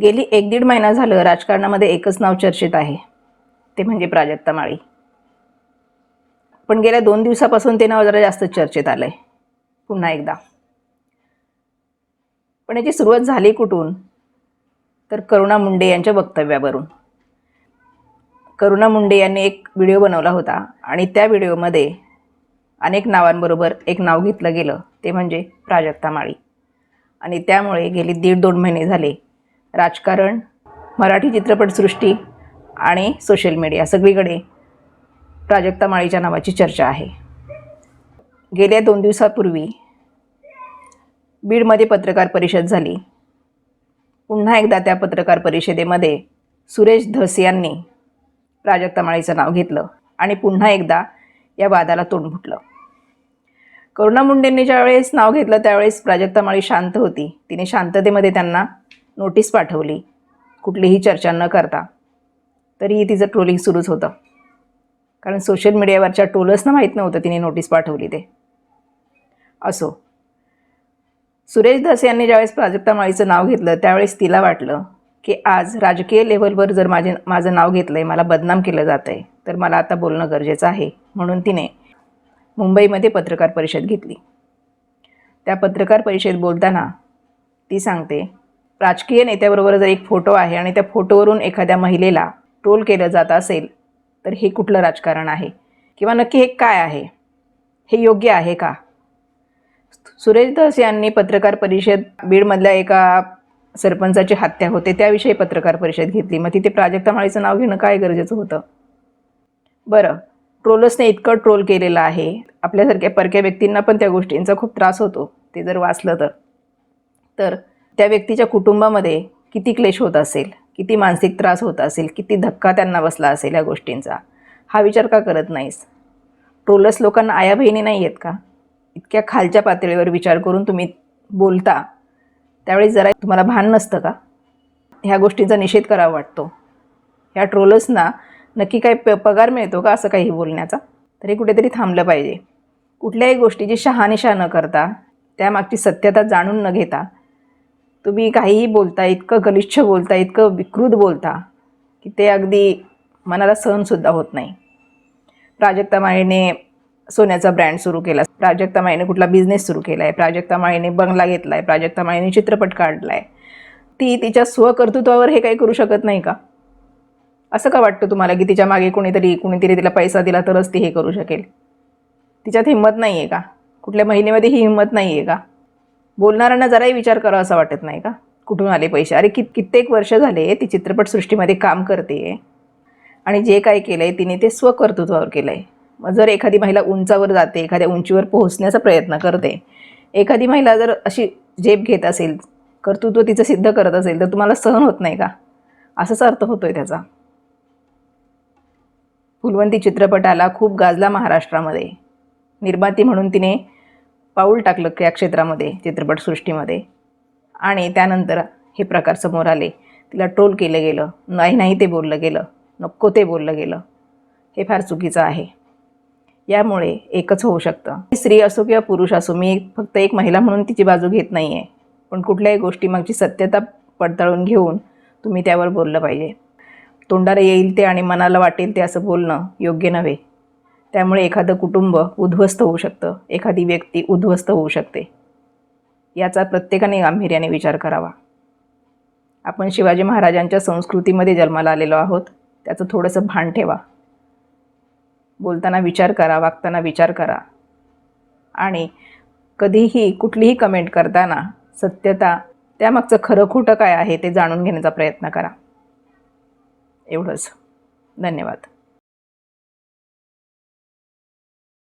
गेली एक दीड महिना झालं राजकारणामध्ये एकच नाव चर्चेत आहे. ते म्हणजे प्राजक्ता माळी. पण गेल्या दोन दिवसापासून ते नाव जरा जास्त चर्चेत आलं आहे पुन्हा एकदा. पण याची सुरुवात झाली कुठून? तर करुणा मुंडे यांच्या वक्तव्यावरून. करुणा मुंडे यांनी एक व्हिडिओ बनवला होता आणि त्या व्हिडिओमध्ये अनेक नावांबरोबर एक नाव घेतलं गेलं. ते म्हणजे प्राजक्ता माळी. आणि त्यामुळे गेली दीड दोन महिने झाले. राजकारण मराठी चित्रपटसृष्टी आणि सोशल मीडिया सगळीकडे प्राजक्ता माळीच्या नावाची चर्चा आहे. गेल्या दोन दिवसापूर्वी बीडमध्ये पत्रकार परिषद झाली. पुन्हा एकदा त्या पत्रकार परिषदेमध्ये सुरेश धस यांनी प्राजक्ता माळीचं नाव घेतलं आणि पुन्हा एकदा या वादाला तोंड फुटलं. करुणा मुंडेंनी ज्यावेळेस नाव घेतलं त्यावेळेस प्राजक्ता माळी शांत होती. तिने शांततेमध्ये त्यांना नोटीस पाठवली. कुठलीही चर्चा न करता. तरीही तिचं ट्रोलिंग सुरूच होतं. कारण सोशल मीडियावरच्या टोलर्सना माहीत नव्हतं तिने नोटीस पाठवली ते. असो. सुरेश धस यांनी ज्यावेळेस प्राजक्ता माळीचं नाव घेतलं त्यावेळेस तिला वाटलं की आज राजकीय लेवलवर जर माझे माझं नाव घेतलं आहे मला बदनाम केलं जातं आहे तर मला आता बोलणं गरजेचं आहे म्हणून तिने मुंबईमध्ये पत्रकार परिषद घेतली. त्या पत्रकार परिषदेत बोलताना ती सांगते राजकीय नेत्याबरोबर जर एक फोटो आहे आणि त्या फोटोवरून एखाद्या महिलेला ट्रोल केलं जात असेल तर हे कुठलं राजकारण आहे? किंवा नक्की हे काय आहे? हे योग्य आहे का? सुरेश दास यांनी पत्रकार परिषद बीडमधल्या एका सरपंचाची हत्या होते त्याविषयी पत्रकार परिषद घेतली. मग तिथे प्राजक्ता माळीचं नाव घेणं काय गरजेचं होतं? बरं ट्रोलर्सने इतकं ट्रोल केलेलं आहे. आपल्यासारख्या परक्या व्यक्तींना पण त्या गोष्टींचा खूप त्रास होतो ते जर वाचलं तर. तर त्या व्यक्तीच्या कुटुंबामध्ये किती क्लेश होत असेल किती मानसिक त्रास होत असेल किती धक्का त्यांना बसला असेल या गोष्टींचा हा विचार का करत नाहीस? ट्रोलर्स लोकांना आया बहिणी नाही आहेत का? इतक्या खालच्या पातळीवर विचार करून तुम्ही बोलता त्यावेळी जरा तुम्हाला भान नसतं का? ह्या गोष्टींचा निषेध करावा वाटतो. ह्या ट्रोलर्सना नक्की काय प पगार मिळतो का असं काही बोलण्याचा? तरी कुठेतरी थांबलं पाहिजे. कुठल्याही गोष्टीची शहानिशा न करता त्यामागची सत्यता जाणून न घेता तुम्ही काहीही बोलता इतकं गलिच्छ बोलता इतकं विकृत बोलता की ते अगदी मनाला सहनसुद्धा होत नाही. प्राजक्ता माळीने सोन्याचा ब्रँड सुरू केला. प्राजक्ता माळीने कुठला बिझनेस सुरू केला आहे प्राजक्ता माळीने बंगला घेतला आहे प्राजक्ता माळीने चित्रपट काढला आहे ती तिच्या स्वकर्तृत्वावर हे काही करू शकत नाही का? असं का वाटतं तुम्हाला की तिच्यामागे कोणीतरी कुणीतरी तिला पैसा दिला तरच ती हे करू शकेल? तिच्यात हिंमत नाही आहे का? कुठल्या महिन्यामध्ये ही हिंमत नाही आहे का? बोलणाऱ्यांना जराही विचार करावा असा वाटत नाही का? कुठून आले पैसे? अरे कित कित्येक वर्ष झाले ती चित्रपटसृष्टीमध्ये काम करते. आणि जे काय केलं आहे तिने ते स्वकर्तृत्वावर केलं आहे मग जर एखादी महिला उंचावर जाते एखाद्या उंचीवर पोहोचण्याचा प्रयत्न करते एखादी महिला जर अशी झेप घेत असेल कर्तृत्व तिचं सिद्ध करत असेल तर तुम्हाला सहन होत नाही का? असाच अर्थ होतो आहे त्याचा. फुलवंती चित्रपटाला खूप गाजला महाराष्ट्रामध्ये. निर्माती म्हणून तिने पाऊल टाकलं या क्षेत्रामध्ये चित्रपटसृष्टीमध्ये. आणि त्यानंतर हे प्रकार समोर आले. तिला ट्रोल केलं गेलं. नाही नाही ते बोललं गेलं. नको ते बोललं गेलं. हे फार चुकीचं आहे. यामुळे एकच होऊ शकतं. स्त्री असो किंवा पुरुष असो मी फक्त एक महिला म्हणून तिची बाजू घेत नाही आहे पण कुठल्याही गोष्टीमागची सत्यता पडताळून घेऊन तुम्ही त्यावर बोललं पाहिजे. तोंडाला येईल ते आणि मनाला वाटेल ते असं बोलणं योग्य नव्हे. त्यामुळे एखादं कुटुंब उद्ध्वस्त होऊ शकतं. एखादी व्यक्ती उद्ध्वस्त होऊ शकते. याचा प्रत्येकाने गांभीर्याने विचार करावा. आपण शिवाजी महाराजांच्या संस्कृतीमध्ये जन्माला आलेलो आहोत. त्याचं थोडंसं भान ठेवा. बोलताना विचार करा वागताना विचार करा. आणि कधीही कुठलीही कमेंट करताना सत्यता त्यामागचं खरं खोटं काय आहे ते जाणून घेण्याचा प्रयत्न करा. एवढंच. धन्यवाद.